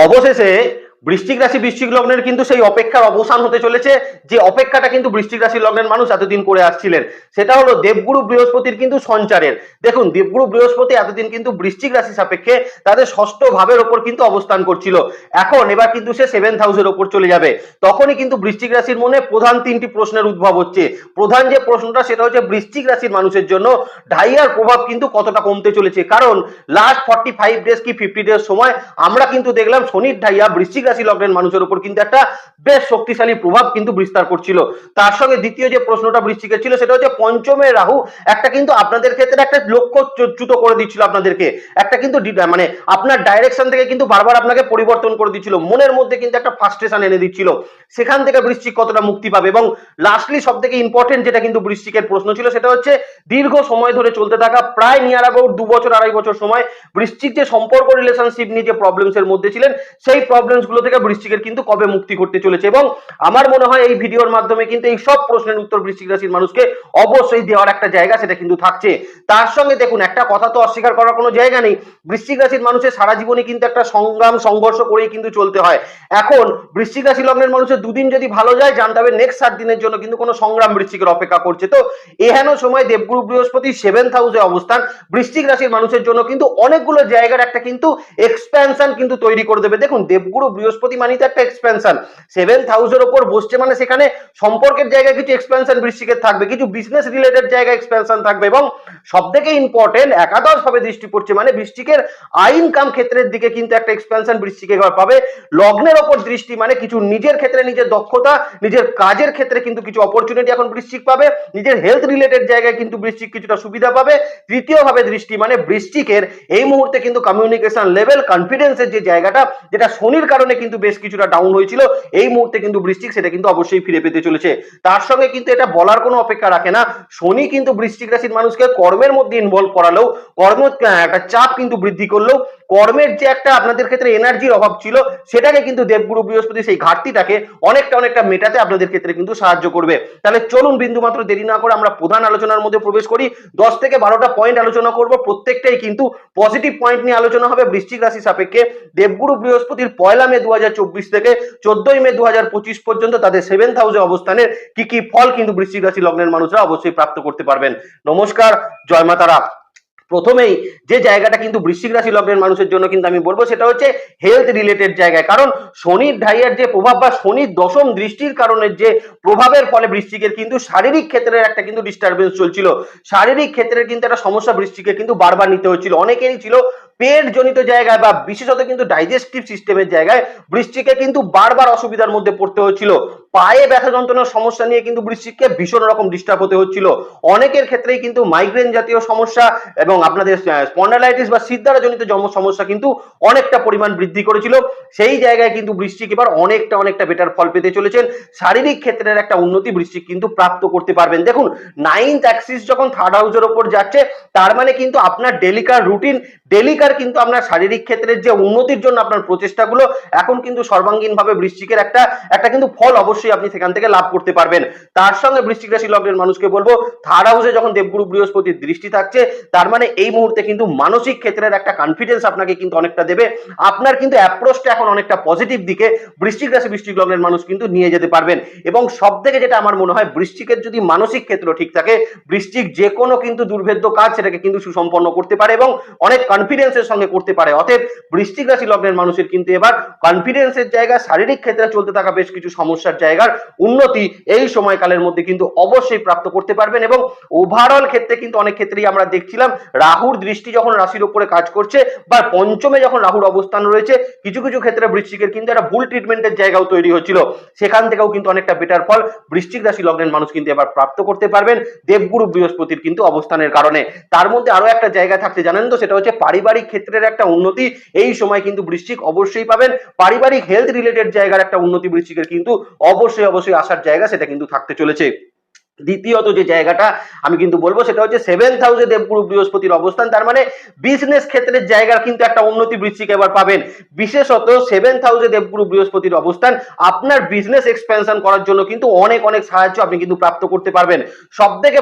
অবশেষে বৃশ্চিক রাশি, বৃশ্চিক লগ্নের কিন্তু সেই অপেক্ষার অবসান হতে চলেছে। যে অপেক্ষাটা কিন্তু বৃশ্চিক রাশি লগ্নের মানুষ এতদিন করে আসছিলেন, সেটা হলো দেবগুরু বৃহস্পতির কিন্তু সঞ্চারের। দেখুন, দেবগুরু বৃহস্পতি এতদিন কিন্তু বৃশ্চিক রাশি সাপেক্ষে তাদের ষষ্ঠ ভাবের ওপর কিন্তু অবস্থান করছিল। এখন এবার কিন্তু সে সেভেন্থ হাউসের ওপর চলে যাবে। তখনই কিন্তু বৃষ্টিক রাশির মনে প্রধান তিনটি প্রশ্নের উদ্ভব হচ্ছে। প্রধান যে প্রশ্নটা, সেটা হচ্ছে বৃষ্টিক রাশির মানুষের জন্য ঢাইয়ার প্রভাব কিন্তু কতটা কমতে চলেছে? কারণ লাস্ট ফর্টি ফাইভ ডেজ কি ফিফটি ডেজ সময়? আমরা কিন্তু দেখলাম শনির ঢাইয়া বৃশ্চিক রাশি লগ্নের মানুষের উপর কিন্তু একটা বেশ শক্তিশালী প্রভাব কিন্তু বিস্তার করছিল। তার সঙ্গে দ্বিতীয় যে প্রশ্নটা বৃশ্চিকের ছিল, সেটা হচ্ছে পঞ্চমে রাহু একটা কিন্তু আপনাদের ক্ষেত্রে একটা লক্ষ্য চ্যুত করে দিচ্ছিল আপনাদেরকে। একটা কিন্তু মানে আপনার ডাইরেকশন থেকে কিন্তু বারবার আপনাকে পরিবর্তন করে দিচ্ছিল। মনের মধ্যে কিন্তু একটা ফার্স্ট্রেশন এনে দিচ্ছিল। সেখান থেকে বৃশ্চিক কতটা মুক্তি পাবে? এবং লাস্টলি সব থেকে ইম্পর্টেন্ট যেটা কিন্তু বৃষ্টিকের প্রশ্ন ছিল, সেটা হচ্ছে দীর্ঘ সময় ধরে চলতে থাকা প্রায় নিয়ার অ্যাবাউট দু বছর, আড়াই বছর সময় বৃশ্চিক যে সম্পর্ক রিলেশনশিপ নিয়ে যে প্রবলেমস এর মধ্যে ছিলেন, সেই প্রবলেমস থেকে বৃশ্চিকের কিন্তু কবে মুক্তি করতে চলেছে এবং আমার মনে হয় এই ভিডিওর মাধ্যমে কিন্তু এই সব প্রশ্নের উত্তর বৃশ্চিক রাশির মানুষকে অবশ্যই দেওয়ার একটা জায়গা সেটা কিন্তু থাকছে। তার সঙ্গে দেখুন, একটা কথা তো অস্বীকার করার কোনো জায়গা নেই। বৃশ্চিক রাশির মানুষের সারা জীবনে কিন্তু একটা সংগ্রাম, সংঘর্ষ করেই কিন্তু চলতে হয়। এখন বৃশ্চিক রাশি লগ্নের মানুষের দুদিন যদি ভালো যায়, জানতে হবে নেক্সট সাত দিনের জন্য কিন্তু কোনো সংগ্রাম বৃশ্চিকের অপেক্ষা করছে। তো এহেন সময় দেবগুরু, বৃহস্পতি সেভেন্থ হাউসে অবস্থান, বৃশ্চিক রাশির মানুষের জন্য কিন্তু অনেকগুলো জায়গার একটা কিন্তু এক্সপ্যানশন কিন্তু তৈরি করে দেবে। দেখুন, দেবগুরু, বৃহস্পতি মানে তো একটা এক্সপ্যানশন সেভেন্থ হাউসের ওপর বসছে মানে সেখানে সম্পর্কের জায়গায় কিছু এক্সপ্যানশন বৃশ্চিকের থাকবে, কিছু বিজনেস রিলেটেড জায়গায় এক্সপ্যানশন থাকবে এবং সব থেকে ইম্পর্টেন্ট একাদশ ভাবে দৃষ্টি পড়ছে মানে বৃশ্চিকের আইন কাম ক্ষেত্রের দিকে কিন্তু একটা এক্সপ্যানশন বৃশ্চিকে এবার পাবে। লগ্নের ওপর দৃষ্টি মানে কিছু নিজের ক্ষেত্রে নিজের দক্ষতা, নিজের কাজের ক্ষেত্রে কিন্তু কিছু অপরচুনিটি এখন বৃশ্চিক পাবে। নিজের হেলথ রিলেটেড জায়গায় কিন্তু বৃশ্চিক কিছুটা সুবিধা পাবে। তৃতীয় ভাবে দৃষ্টি মানে বৃশ্চিকের এই মুহূর্তে কিন্তু কমিউনিকেশন লেভেল কনফিডেন্সের যে জায়গাটা, যেটা শনির কারণে কিন্তু বেশ কিছুটা ডাউন হয়েছিল। এই মুহূর্তে কিন্তু বৃষ্টিক সেটা কিন্তু অবশ্যই ফিরে পেতে চলেছে। তার সঙ্গে কিন্তু এটা বলার কোনো অপেক্ষা রাখে না। শনি কিন্তু বৃষ্টিক রাশির মানুষকে কর্মের মধ্যে ইনভলভ করালেও, কর্ম একটা চাপ কিন্তু বৃদ্ধি করলেও কর্মের যে একটা আপনাদের ক্ষেত্রে এনার্জির অভাব ছিল, সেটাকে কিন্তু দেবগুরু বৃহস্পতি সেই ঘাটতিটাকে অনেকটা অনেকটা মেটাতে আপনাদের ক্ষেত্রে কিন্তু সাহায্য করবে। তাহলে চলুন বিন্দু মাত্র দেরি না করে আমরা প্রধান আলোচনার মধ্যে প্রবেশ করি। দশ থেকে বারোটা পয়েন্ট আলোচনা করব। প্রত্যেকটাই কিন্তু পজিটিভ পয়েন্ট নিয়ে আলোচনা হবে বৃশ্চিক রাশি সাপেক্ষে। দেবগুরু বৃহস্পতির পয়লা মে দু হাজার চব্বিশ থেকে চোদ্দই মে দু হাজার পঁচিশ পর্যন্ত তাদের সেভেন্থ হাউসে অবস্থানের কি কি ফল কিন্তু বৃশ্চিক রাশি লগ্নের মানুষরা অবশ্যই প্রাপ্ত করতে পারবেন। নমস্কার, জয় মাতারা। প্রথমেই যে জায়গাটা কিন্তু বৃশ্চিক রাশি লগ্নের মানুষের জন্য কিন্তু আমি বলব, সেটা হচ্ছে হেলথ রিলেটেড জায়গায়। কারণ শনির ঢাইয়ার যে প্রভাব বা শনির দশম দৃষ্টির কারণে যে প্রভাবের ফলে বৃশ্চিকের কিন্তু শারীরিক ক্ষেত্রের একটা কিন্তু ডিস্টারবেন্স চলছিল। শারীরিক ক্ষেত্রের কিন্তু একটা সমস্যা বৃষ্টিকে কিন্তু বারবার নিতে হচ্ছিল অনেকেরই ছিল পেট জনিত জায়গায় বা বিশেষত কিন্তু ডাইজেস্টিভ সিস্টেমের জায়গায় বৃষ্টিকে কিন্তু বারবার অসুবিধার মধ্যে পড়তে হচ্ছিল পায়ে ব্যথা যন্ত্রণার সমস্যা নিয়ে কিন্তু বৃশ্চিককে ভীষণ রকম ডিস্টার্ব হতে হচ্ছিল। অনেকের ক্ষেত্রেই কিন্তু মাইগ্রেন জাতীয় সমস্যা এবং আপনাদের স্পন্ডালাইটিস বা সিদ্ধারা জনিত জম- সমস্যা কিন্তু অনেকটা পরিমাণ বৃদ্ধি করেছিল। সেই জায়গায় কিন্তু বৃশ্চিক এবার অনেকটা অনেকটা বেটার ফল পেতে চলেছেন। শারীরিক ক্ষেত্রের একটা উন্নতি বৃশ্চিক কিন্তু প্রাপ্ত করতে পারবেন। দেখুন নাইন্থ অ্যাক্সিস যখন থার্ড হাউসের ওপর যাচ্ছে, তার মানে কিন্তু আপনার ডেলিকার রুটিন ডেলিকার কিন্তু আপনার শারীরিক ক্ষেত্রের যে উন্নতির জন্য আপনার প্রচেষ্টাগুলো, এখন কিন্তু সর্বাঙ্গীন ভাবে বৃশ্চিকের একটা একটা কিন্তু ফল অবশ্যই আপনি সেখান থেকে লাভ করতে পারবেন। তার সঙ্গে বৃশ্চিক রাশি লগ্নের মানুষকে বলব থার্ড হাউসে যখন দেবগুরু বৃহস্পতির দৃষ্টি থাকছে, তার মানে এই মুহূর্তে কিন্তু মানসিক ক্ষেত্রের একটা কনফিডেন্স আপনাকে কিন্তু অনেকটা দেবে। আপনার কিন্তু অ্যাপ্রোচটা এখন অনেকটা পজিটিভ দিকে বৃশ্চিক রাশি বৃশ্চিক লগ্নের মানুষ কিন্তু নিয়ে যেতে পারবেন। এবং সব থেকে যেটা আমার মনে হয় বৃশ্চিকের যদি মানসিক ক্ষেত্র ঠিক থাকে বৃশ্চিক যে কোনো কিন্তু দুর্ভেদ্য কাজ সেটাকে কিন্তু সুসম্পন্ন করতে পারে এবং অনেক কনফিডেন্সের সঙ্গে করতে পারে। অতএব বৃশ্চিক রাশি লগ্নের মানুষের কিন্তু এবার কনফিডেন্সের জায়গা, শারীরিক ক্ষেত্রে চলতে থাকা বেশ কিছু সমস্যার জায়গার উন্নতি এই সময়কালের মধ্যে কিন্তু অবশ্যই প্রাপ্ত করতে পারবেন এবং ওভারঅল ক্ষেত্রে কিন্তু অনেক ক্ষেত্রেই আমরা দেখছিলাম রাহুর দৃষ্টি যখন রাশির উপরে কাজ করছে বা পঞ্চমে যখন রাহুর অবস্থান রয়েছে, কিছু কিছু ক্ষেত্রে বৃশ্চিকের কিন্তু একটা ভুল ট্রিটমেন্টের জায়গাও তৈরি হচ্ছিল। সেখান থেকেও কিন্তু অনেকটা বেটার ফল বৃশ্চিক রাশি লগ্নের মানুষ কিন্তু এবার প্রাপ্ত করতে পারবেন, দেবগুরু বৃহস্পতির কিন্তু অবস্থানের কারণে। তার মধ্যে আরও একটা জায়গা থাকতে জানেন তো, সেটা হচ্ছে পারিবারিক ক্ষেত্রের একটা উন্নতি। এই সময় কিন্তু বৃশ্চিক অবশ্যই পাবেন। পারিবারিক হেলথ রিলেটেড জায়গার একটা উন্নতি বৃশ্চিকের কিন্তু অবশ্যই অবশ্যই আসার জায়গা সেটা কিন্তু থাকতে চলেছে। দ্বিতীয়ত যে জায়গাটা আমি কিন্তু বলব সেটা হচ্ছে সেভেন্থ হাউসে দেবগুরু বৃহস্পতির অবস্থান। তার মানে বিজনেস ক্ষেত্রের জায়গার কিন্তু একটা উন্নতি বৃশ্চিক এবার পাবেন। বিশেষত সেভেন্থ হাউসে দেবগুরু বৃহস্পতির অবস্থান, আপনার বিজনেস এক্সপেনশন করার জন্য কিন্তু অনেক অনেক সাহায্য আপনি কিন্তু প্রাপ্ত করতে পারবেন। সব থেকে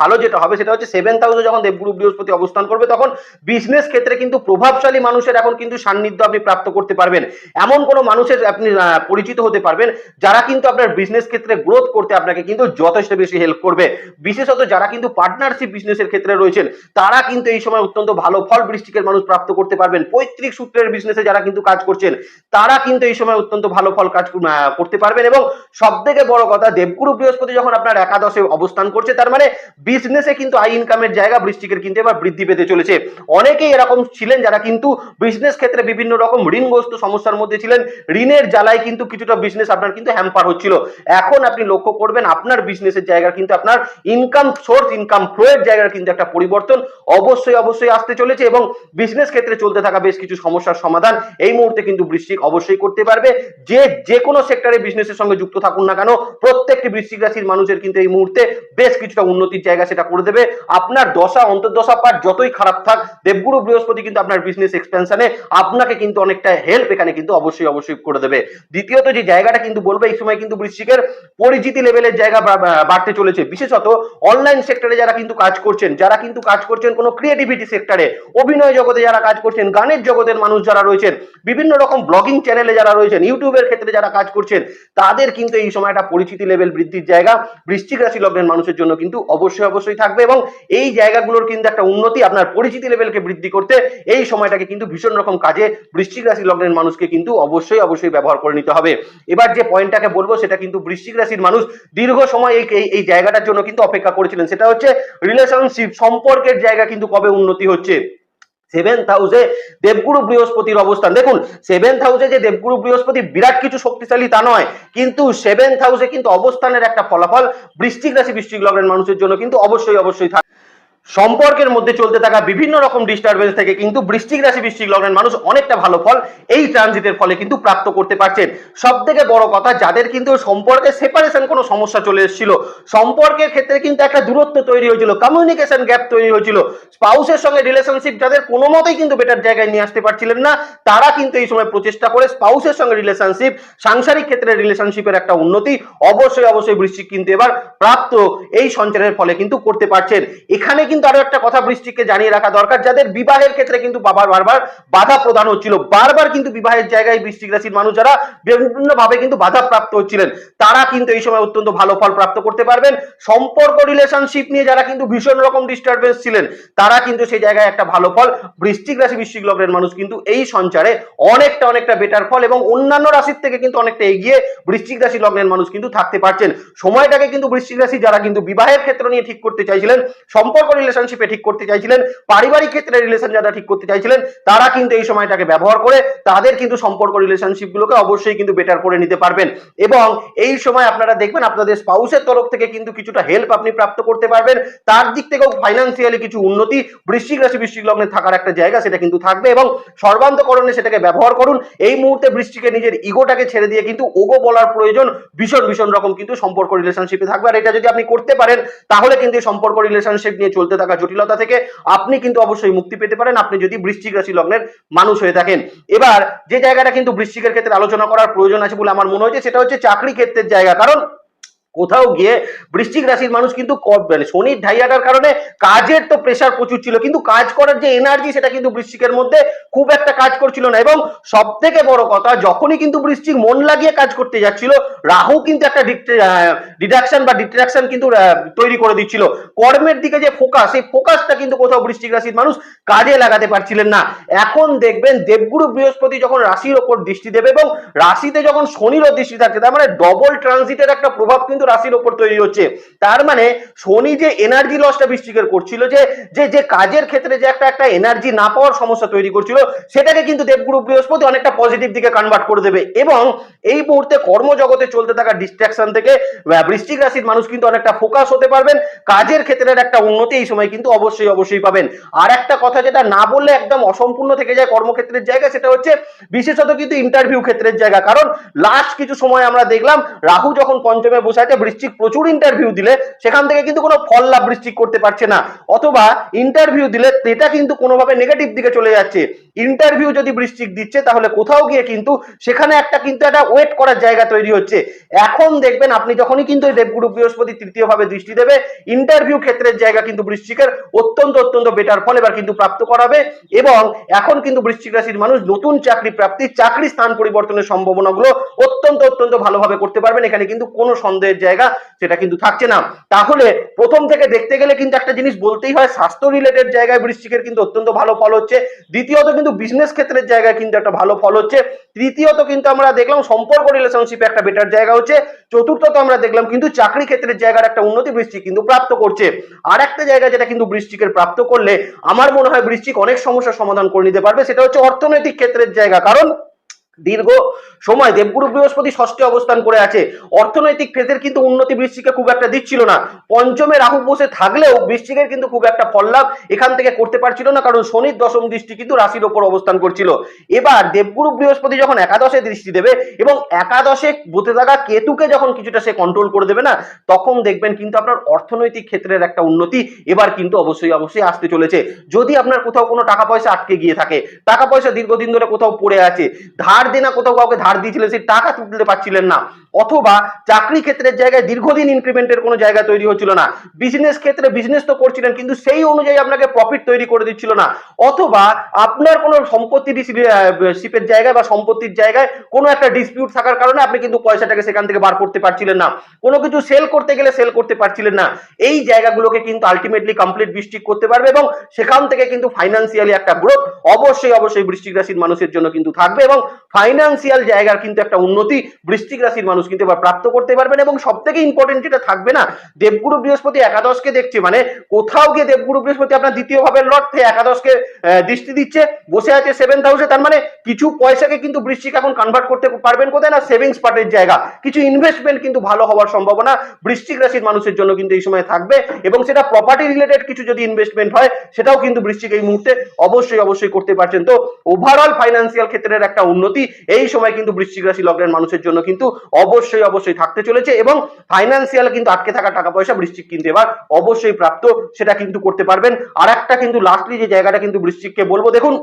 ভালো যেটা হবে সেটা হচ্ছে সেভেন্থ হাউসে যখন দেবগুরু বৃহস্পতি অবস্থান করবে তখন বিজনেস ক্ষেত্রে কিন্তু প্রভাবশালী মানুষের এখন কিন্তু সান্নিধ্য আপনি প্রাপ্ত করতে পারবেন। এমন কোনো মানুষের আপনি পরিচিত হতে পারবেন যারা কিন্তু আপনার বিজনেস ক্ষেত্রে গ্রোথ করতে আপনাকে কিন্তু যথেষ্ট বেশি হেল্প করবে। বিশেষত যারা কিন্তু পার্টনারশিপ বিজনেসের ক্ষেত্রে রয়েছেন, তারা কিন্তু এই সময় অত্যন্ত ভালো ফল বৃষ্টিকের মানুষ প্রাপ্ত করতে পারবেন। পৈতৃক সূত্রের বিজনেসে যারা কিন্তু কাজ করছেন, তারা কিন্তু এই সময় অত্যন্ত ভালো ফল কাজ করতে পারবেন এবং সব থেকে বড় কথা, দেবগুরু বৃহস্পতি যখন আপনার একাদশে অবস্থান করছে, তার মানে বিজনেসে কিন্তু আই ইনকামের জায়গা বৃষ্টিকের কিন্তু এবার বৃদ্ধি পেতে চলেছে। অনেকেই এরকম ছিলেন যারা কিন্তু বিজনেস ক্ষেত্রে বিভিন্ন রকম ঋণগ্রস্ত সমস্যার মধ্যে ছিলেন। ঋণের জ্বালায় কিন্তু কিছুটা বিজনেস আপনার কিন্তু হ্যাম্পার হচ্ছিল। এখন আপনি লক্ষ্য করবেন, আপনার বিজনেসের জায়গা কিন্তু আপনার ইনকাম সোর্স ইনকাম ফ্লো এর জায়গার কিন্তু একটা পরিবর্তন অবশ্যই অবশ্যই আসতে চলেছে এবং বিজনেস ক্ষেত্রে চলতে থাকা বেশ কিছু সমস্যার সমাধান এই মুহূর্তে কিন্তু বৃশ্চিক অবশ্যই করতে পারবে। যে যে কোনো সেক্টরে বিজনেসের সঙ্গে যুক্ত থাকুন না কেন, প্রত্যেকটি বৃশ্চিক রাশির মানুষের কিন্তু এই মুহূর্তে বেশ কিছুটা উন্নতির জায়গা সেটা করে দেবে। আপনার দশা, অন্তর্দশা পাঠ যতই খারাপ থাক, দেবগুরু বৃহস্পতি কিন্তু আপনার বিজনেস এক্সপেনশনে আপনাকে কিন্তু অনেকটা হেল্প এখানে কিন্তু অবশ্যই অবশ্যই করে দেবে। দ্বিতীয়ত যে জায়গাটা কিন্তু বলবে, এই সময় কিন্তু বৃশ্চিকের পরিচিতি লেভেলের জায়গা বাড়তে চলেছে। বিশেষত অনলাইন সেক্টরে যারা কিন্তু কাজ করছেন, যারা কিন্তু কাজ করছেন কোনো ক্রিয়েটিভিটি সেক্টরে অভিনয় জগতে যারা কাজ করছেন, গানের জগতের মানুষ যারা রয়েছেন, বিভিন্ন রকম ব্লগিং চ্যানেলে যারা রয়েছেন ইউটিউবের ক্ষেত্রে যারা কাজ করছেন, তাদের কিন্তু এই সময় একটা পরিচিতি লেভেল বৃদ্ধির জায়গা, বৃশ্চিক রাশি লগ্নের মানুষের জন্য কিন্তু অবশ্যই অবশ্যই থাকবে এবং এই জায়গাগুলোর কিন্তু একটা উন্নতি আপনার পরিচিতি লেভেলকে বৃদ্ধি করতে এই সময়টাকে কিন্তু ভীষণ রকম কাজে বৃশ্চিক রাশি লগ্নের মানুষকে কিন্তু অবশ্যই অবশ্যই ব্যবহার করে নিতে হবে। এবার যে পয়েন্টটাকে বলব, সেটা কিন্তু বৃশ্চিক রাশির মানুষ দীর্ঘ সময় এই এই- জায়গাটার জন্য কিন্তু অপেক্ষা করেছিলেন। সেটা হচ্ছে রিলেশনশিপ সম্পর্কের জায়গা কিন্তু কবে উন্নতি হচ্ছে? সেভেন্থ হাউসে দেবগুরু বৃহস্পতির অবস্থান। দেখুন সেভেন্থ হাউসে যে দেবগুরু বৃহস্পতি বিরাট কিছু শক্তিশালী তা নয়, কিন্তু সেভেন্থ হাউসে কিন্তু অবস্থানের একটা ফলাফল বৃষ্টিক রাশি বৃষ্টিক লগ্নের মানুষের জন্য কিন্তু অবশ্যই অবশ্যই থাকে সম্পর্কের মধ্যে চলতে থাকা বিভিন্ন রকম ডিস্টারবেন্স থেকে কিন্তু বৃশ্চিক রাশি, বৃশ্চিক লগ্নের মানুষ অনেকটা ভালো ফল এই ট্রানজিটের ফলে কিন্তু প্রাপ্ত করতে পারছেন সব থেকে বড় কথা, যাদের কিন্তু সম্পর্কে সেপারেশন কোনো সমস্যা চলে এসেছিল, সম্পর্কের ক্ষেত্রে কিন্তু একটা দূরত্ব তৈরি হয়েছিল কমিউনিকেশন গ্যাপ তৈরি হয়েছিল। স্পাউসের সঙ্গে রিলেশনশিপ যাদের কোনো মতেই কিন্তু বেটার জায়গায় নিয়ে আসতে পারছিলেন না, তারা কিন্তু এই সময় প্রচেষ্টা করে স্পাউসের সঙ্গে রিলেশনশিপ সাংসারিক ক্ষেত্রে রিলেশনশিপের একটা উন্নতি, অবশ্যই অবশ্যই বৃশ্চিক কিন্তু এবার প্রাপ্ত এই সঞ্চারের ফলে কিন্তু করতে পারছেন। এখানে কিন্তু আরও একটা কথা বৃষ্টিকে জানিয়ে রাখা দরকার। যাদের বিবাহের ক্ষেত্রে কিন্তু বাবার বারবার বাধা প্রদান হচ্ছিল। বারবার কিন্তু বিবাহের জায়গায় বৃষ্টিক রাশির মানুষ যারা বিভিন্ন ভাবে কিন্তু বাধা প্রাপ্ত হচ্ছিলেন। তারা কিন্তু এই সময় অত্যন্ত ভালো ফল প্রাপ্ত করতে পারবেন। সম্পর্ক রিলেশনশিপ নিয়ে যারা কিন্তু ভীষণ রকম ডিস্টারবেন্স ছিলেন, তারা কিন্তু সেই জায়গায় একটা ভালো ফল বৃষ্টিক রাশি বৃষ্টিক লগ্নের মানুষ কিন্তু এই সঞ্চারে অনেকটা অনেকটা বেটার ফল এবং অন্যান্য রাশির থেকে কিন্তু অনেকটা এগিয়ে বৃশ্চিক রাশি লগ্নের মানুষ কিন্তু থাকতে পারছেন। সময়টাকে কিন্তু বৃশ্চিক রাশি যারা কিন্তু বিবাহের ক্ষেত্র নিয়ে ঠিক করতে চাইছিলেন, সম্পর্ক রিলেশনশিপে ঠিক করতে চাইছিলেন, পারিবারিক ক্ষেত্রে রিলেশন যারা ঠিক করতে চাইছিলেন, তারা কিন্তু এই সময়টাকে ব্যবহার করে তাদের কিন্তু সম্পর্ক রিলেশনশিপ গুলোকে অবশ্যই কিন্তু বেটার করে নিতে পারবেন। এবং এই সময় আপনারা দেখবেন আপনাদের স্পাউসের তরফ থেকে কিন্তু কিছুটা হেল্প আপনি প্রাপ্ত করতে পারবেন। তার দিক থেকেও ফাইন্যান্সিয়ালি কিছু উন্নতি, বৃশ্চিক রাশি, বৃশ্চিক লগ্নে থাকার একটা জায়গা সেটা কিন্তু থাকবে এবং সর্বান্তকরণে সেটাকে ব্যবহার করুন। এই মুহূর্তে বৃষ্টিকে নিজের ইগোটাকে ছেড়ে দিয়ে কিন্তু ওগো বলার প্রয়োজন ভীষণ ভীষণ রকম কিন্তু সম্পর্ক রিলেশনশিপে থাকবে। আর এটা যদি আপনি করতে পারেন, তাহলে কিন্তু সম্পর্ক রিলেশনশিপ নিয়ে চলতে থাকা জটিলতা থেকে আপনি কিন্তু অবশ্যই মুক্তি পেতে পারেন, আপনি যদি বৃশ্চিক রাশি লগ্নের মানুষ হয়ে থাকেন। এবার যে জায়গাটা কিন্তু বৃশ্চিকের ক্ষেত্রে আলোচনা করার প্রয়োজন আছে বলে আমার মনে হয়েছে, সেটা হচ্ছে চাকরি ক্ষেত্রের জায়গা। কারণ কোথাও গিয়ে বৃশ্চিক রাশির মানুষ কিন্তু মানে শনির ঢাইয়াটার কারণে কাজের তো প্রেশার প্রচুর ছিল, কিন্তু কাজ করার যে এনার্জি সেটা কিন্তু বৃশ্চিকের মধ্যে খুব একটা কাজ করছিল না। এবং সব থেকে বড় কথা, যখনই কিন্তু বৃশ্চিক মন লাগিয়ে কাজ করতে যাচ্ছিল, রাহু কিন্তু একটা ডিডাকশন বা ডিট্রাকশন কিন্তু তৈরি করে দিচ্ছিল। কর্মের দিকে যে ফোকাস সেই ফোকাসটা কিন্তু কোথাও বৃশ্চিক রাশির মানুষ কাজে লাগাতে পারছিলেন না। এখন দেখবেন দেবগুরু বৃহস্পতি যখন রাশির ওপর দৃষ্টি দেবে এবং রাশিতে যখন শনিরও দৃষ্টি থাকছে, তার মানে ডবল ট্রানজিটের একটা প্রভাব কিন্তু রাশির ওপর তৈরি হচ্ছে। তার মানে শনি যে এনার্জি লসটা বৃষ্টিকের করছিল, যে যে যে কাজের ক্ষেত্রে যে একটা একটা এনার্জি না পাওয়ার সমস্যা তৈরি করছিল, সেটাকে কিন্তু দেবগুরু বৃহস্পতি অনেকটা পজিটিভ দিকে কনভার্ট করে দেবে। এবং এই মুহূর্তে কর্মজগতে চলতে থাকা ডিস্ট্রাকশন থেকে বৃশ্চিক রাশির মানুষ কিন্তু অনেকটা ফোকাস হতে পারবেন। কাজের ক্ষেত্রের একটা উন্নতি এই সময় কিন্তু অবশ্যই অবশ্যই পাবেন। আর একটা কথা যেটা না বললে একদম অসম্পূর্ণ থেকে যায় কর্মক্ষেত্রের জায়গা, সেটা হচ্ছে বিশেষত কিন্তু ইন্টারভিউ ক্ষেত্রের জায়গা। কারণ লাস্ট কিছু সময় আমরা দেখলাম, রাহু যখন পঞ্চমে বসে আছে বৃশ্চিক প্রচুর ইন্টারভিউ দিলে, সেখান থেকে কিন্তু কোনো ফল লাভ বৃশ্চিক করতে পারছে না। অথবা ইন্টারভিউ দিলে এটা কিন্তু কোনোভাবে নেগেটিভ দিকে চলে যাচ্ছে। ইন্টারভিউ যদি বৃশ্চিক দিচ্ছে, তাহলে কোথাও গিয়ে কিন্তু সেখানে একটা কিন্তু একটা ওয়েট করার জায়গা তৈরি হচ্ছে। এখন দেখবেন আপনি যখনই কিন্তু দেবগুরু বৃহস্পতি তৃতীয় ভাবে দৃষ্টি দেবে ইন্টারভিউ ক্ষেত্রের জায়গা কিন্তু বৃশ্চিকের অত্যন্ত অত্যন্ত বেটার ফল এবার কিন্তু প্রাপ্ত করাবে এবং এখন কিন্তু বৃশ্চিক রাশির মানুষ নতুন চাকরি প্রাপ্তি, চাকরি স্থান পরিবর্তনের সম্ভাবনাগুলো অত্যন্ত অত্যন্ত ভালোভাবে করতে পারবেন। এখানে কিন্তু কোনো সন্দেহের জায়গা সেটা কিন্তু থাকছে না। তাহলে প্রথম থেকে দেখতে গেলে কিন্তু একটা জিনিস বলতেই হয় স্বাস্থ্য রিলেটেড জায়গায় বৃশ্চিকের কিন্তু অত্যন্ত ভালো ফল হচ্ছে। দ্বিতীয়ত কিন্তু বিজনেস ক্ষেত্রের জায়গায় কিন্তু একটা ভালো ফল হচ্ছে। তৃতীয়ত কিন্তু আমরা দেখলাম সম্পর্ক রিলেশনশিপে একটা বেটার জায়গা হচ্ছে। চতুর্থত আমরা দেখলাম কিন্তু চাকরি ক্ষেত্রের জায়গার একটা উন্নতি বৃষ্টি কিন্তু প্রাপ্ত করছে। আর একটা জায়গা যেটা কিন্তু বৃশ্চিকের প্রাপ্ত করলে আমার মনে হয় বৃশ্চিক অনেক সমস্যার সমাধান করে নিতে পারবে, সেটা হচ্ছে অর্থনৈতিক ক্ষেত্রের জায়গা। কারণ দীর্ঘ সময় দেবগুরু বৃহস্পতি ষষ্ঠে অবস্থান করে আছে। অর্থনৈতিক ক্ষেত্রের কিন্তু উন্নতি বৃষ্টিকে খুব একটা দিচ্ছিল না। পঞ্চমে রাহু বসে থাকলেও বৃশ্চিকের কিন্তু খুব একটা ফল লাভ এখান থেকে করতে পারছিল না, কারণ শনির দশম দৃষ্টি কিন্তু রাশির ওপর অবস্থান করছিল। এবার দেবগুরু বৃহস্পতি যখন একাদশে দৃষ্টি দেবে এবং একাদশে বসে থাকা কেতুকে যখন কিছুটা সে কন্ট্রোল করে দেবে না, তখন দেখবেন কিন্তু আপনার অর্থনৈতিক ক্ষেত্রের একটা উন্নতি এবার কিন্তু অবশ্যই অবশ্যই আসতে চলেছে। যদি আপনার কোথাও কোনো টাকা পয়সা আটকে গিয়ে থাকে, টাকা পয়সা দীর্ঘদিন ধরে কোথাও পড়ে আছে, ধার দেনা কোথাও কাউকে ধার দিয়েছিলেন সেই টাকা তুলতে পারছিলেন না। অথবা চাকরি ক্ষেত্রের জায়গায় দীর্ঘদিন ইনক্রিমেন্টের কোনো জায়গা তৈরি হচ্ছিল না। বিজনেস ক্ষেত্রে বিজনেস তো করছিলেন, কিন্তু সেই অনুযায়ী আপনাকে প্রফিট তৈরি করে দিচ্ছিল না। অথবা আপনার কোনো সম্পত্তি শিপের জায়গায় বা সম্পত্তির জায়গায় কোনো একটা ডিসপিউট থাকার কারণে আপনি কিন্তু পয়সাটাকে সেখান থেকে বার করতে পারছিলেন না। কোনো কিছু সেল করতে গেলে সেল করতে পারছিলেন না। এই জায়গাগুলোকে কিন্তু আলটিমেটলি কমপ্লিট বৃষ্টিক করতে পারবে এবং সেখান থেকে কিন্তু ফাইন্যান্সিয়ালি একটা গ্রোথ অবশ্যই অবশ্যই বৃষ্টিক রাশির মানুষের জন্য কিন্তু থাকবে এবং ফাইন্যান্সিয়াল জায়গার কিন্তু একটা উন্নতি বৃষ্টিক রাশির মানুষ কিন্তু এবার প্রাপ্ত করতে পারবেন এবং সব থেকে ইম্পর্টেন্ট যেটা থাকবে না, দেবগুরু বৃহস্পতি একাদশকে দেখছে মানে কোথাও গিয়ে দেবগুরু বৃহস্পতি আপনার দ্বিতীয় ভাবের লর্থে একাদশকে দৃষ্টি দিচ্ছে, বসে আছে সেভেন্থ হাউসে তার মানে কিছু পয়সাকে কিন্তু বৃশ্চিক এখন কনভার্ট করতে পারবেন কোথায় না সেভিংস পার্টের জায়গা। কিছু ইনভেস্টমেন্ট কিন্তু ভালো হওয়ার সম্ভাবনা বৃশ্চিক রাশির মানুষের জন্য কিন্তু এই সময় থাকবে এবং সেটা প্রপার্টি রিলেটেড কিছু যদি ইনভেস্টমেন্ট হয়, সেটাও কিন্তু বৃশ্চিক এই মুহূর্তে অবশ্যই অবশ্যই করতে পারছেন। তো ওভারঅল ফাইন্যান্সিয়াল ক্ষেত্রের একটা উন্নতি এই সময় কিন্তু বৃশ্চিক রাশি লগ্নের মানুষের জন্য কিন্তু অবশ্যই অবশ্যই থাকতে চলেছে এবং ফাইন্যান্সিয়াল কিন্তু আটকে থাকা টাকা পয়সা বৃশ্চিক কিন্তু এবার অবশ্যই প্রাপ্ত, সেটা কিন্তু করতে পারবেন। আর একটা কিন্তু লাস্টলি যে জায়গাটা কিন্তু বৃশ্চিককে বলব, দেখুন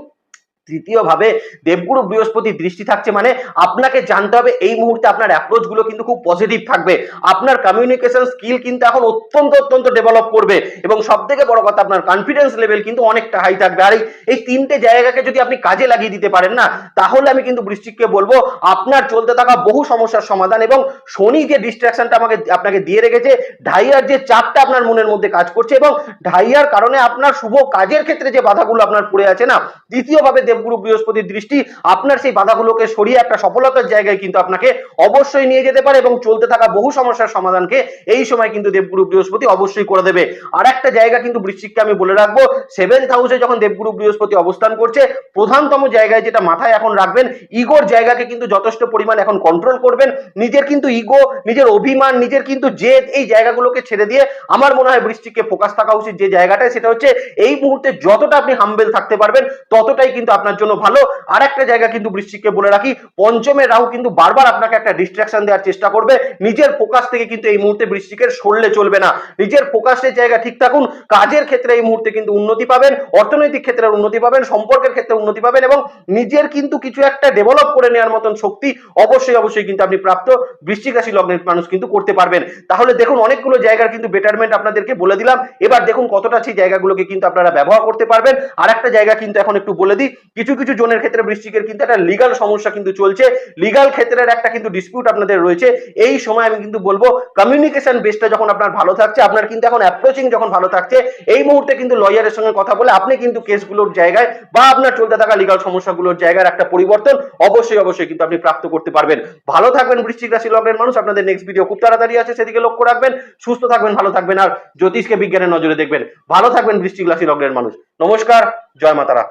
তৃতীয় ভাবে দেবগুরু বৃহস্পতি দৃষ্টি থাকছে মানে আপনাকে জানতে হবে এই মুহূর্তে আপনার অ্যাপ্রোচগুলো কিন্তু খুব পজিটিভ থাকবে। আপনার কমিউনিকেশন স্কিল কিন্তু এখন অত্যন্ত অত্যন্ত ডেভেলপ করবে এবং সব থেকে বড় কথা আপনার কনফিডেন্স লেভেল কিন্তু অনেকটা হাই থাকবে। আর এই- তিনটে জায়গাকে যদি আপনি কাজে লাগিয়ে দিতে পারেন না, তাহলে আমি কিন্তু বৃশ্চিককে বলব, আপনার চলতে থাকা বহু সমস্যার সমাধান এবং শনি যে ডিস্ট্রাকশনটা আমাকে আপনাকে দিয়ে রেখেছে, ঢাইয়ার যে চাপটা আপনার মনের মধ্যে কাজ করছে এবং ঢাইয়ার কারণে আপনার শুভ কাজের ক্ষেত্রে যে বাধাগুলো আপনার পড়ে আছে না, দ্বিতীয়ভাবে দেবগুরু বৃহস্পতির দৃষ্টি, আপনার সেই বাধাগুলোকে সরিয়ে একটা সফলতার জায়গায় কিন্তু আপনাকে অবশ্যই নিয়ে যেতে পারে এবং চলতে থাকা বহু সমস্যার সমাধানকে এই সময় কিন্তু দেবগুরু বৃহস্পতি অবশ্যই করে দেবে। আর একটা জায়গা কিন্তু বৃশ্চিককে আমি বলে রাখব সেভেন্থ হাউসে যখন দেবগুরু বৃহস্পতি অবস্থান করছে, প্রধানতম জায়গায় যেটা মাথায় এখন রাখবেন ইগোর জায়গাকে কিন্তু যথেষ্ট পরিমাণ এখন কন্ট্রোল করবেন। নিজের কিন্তু ইগো নিজের অভিমান, নিজের কিন্তু জেদ, এই জায়গাগুলোকে ছেড়ে দিয়ে আমার মনে হয় বৃষ্টিকে ফোকাস থাকা উচিত যে জায়গাটায়, সেটা হচ্ছে এই মুহূর্তে যতটা আপনি হাম্বেল থাকতে পারবেন, ততটাই কিন্তু আপনার জন্য ভালো। আর একটা জায়গা কিন্তু বৃশ্চিককে বলে রাখি পঞ্চমের রাহু কিন্তু বারবার আপনাকে একটা ডিস্ট্রাকশন দেওয়ার চেষ্টা করবে। নিজের ফোকাস থেকে কিন্তু এই মুহূর্তে বৃশ্চিকের সরলে চলবে না। নিজের ফোকাসের জায়গা ঠিক থাকুন, কাজের ক্ষেত্রে এই মুহূর্তে কিন্তু উন্নতি পাবেন, অর্থনৈতিক ক্ষেত্রে উন্নতি পাবেন, সম্পর্কের ক্ষেত্রে উন্নতি পাবেন এবং নিজের কিন্তু কিছু একটা ডেভেলপ করে নেওয়ার মতন শক্তি অবশ্যই অবশ্যই কিন্তু আপনি প্রাপ্ত বৃশ্চিক রাশি লগ্নের মানুষ কিন্তু করতে পারবেন। তাহলে দেখুন, অনেকগুলো জায়গার কিন্তু বেটারমেন্ট আপনাদেরকে বলে দিলাম। এবার দেখুন কতটা সেই জায়গাগুলোকে কিন্তু আপনারা ব্যবহার করতে পারবেন। আর একটা জায়গা কিন্তু এখন একটু বলে দিই কিছু কিছু জনের ক্ষেত্রে বৃশ্চিকের কিন্তু একটা লিগাল সমস্যা কিন্তু চলছে। লিগাল ক্ষেত্রের একটা কিন্তু ডিসপিউট আপনাদের রয়েছে। এই সময় আমি কিন্তু বলব কমিউনিকেশন বেসটা যখন আপনার ভালো থাকছে, আপনার কিন্তু এখন অ্যাপ্রোচিং যখন ভালো থাকছে, এই মুহূর্তে কিন্তু লয়ারের সঙ্গে কথা বলে আপনি কিন্তু কেসগুলোর জায়গায় বা আপনার চলতে থাকা লিগাল সমস্যাগুলোর জায়গার একটা পরিবর্তন অবশ্যই অবশ্যই কিন্তু আপনি প্রাপ্ত করতে পারবেন। ভালো থাকবেন বৃশ্চিক রাশি লগ্নের মানুষ। আপনাদের নেক্সট ভিডিও খুব তাড়াতাড়ি আছে সেদিকে লক্ষ্য রাখবেন। সুস্থ থাকবেন, ভালো থাকবেন। আর জ্যোতিষকে বিজ্ঞানের নজরে দেখবেন। ভালো থাকবেন বৃশ্চিক রাশি লগ্নের মানুষ। নমস্কার, জয় মাতারা।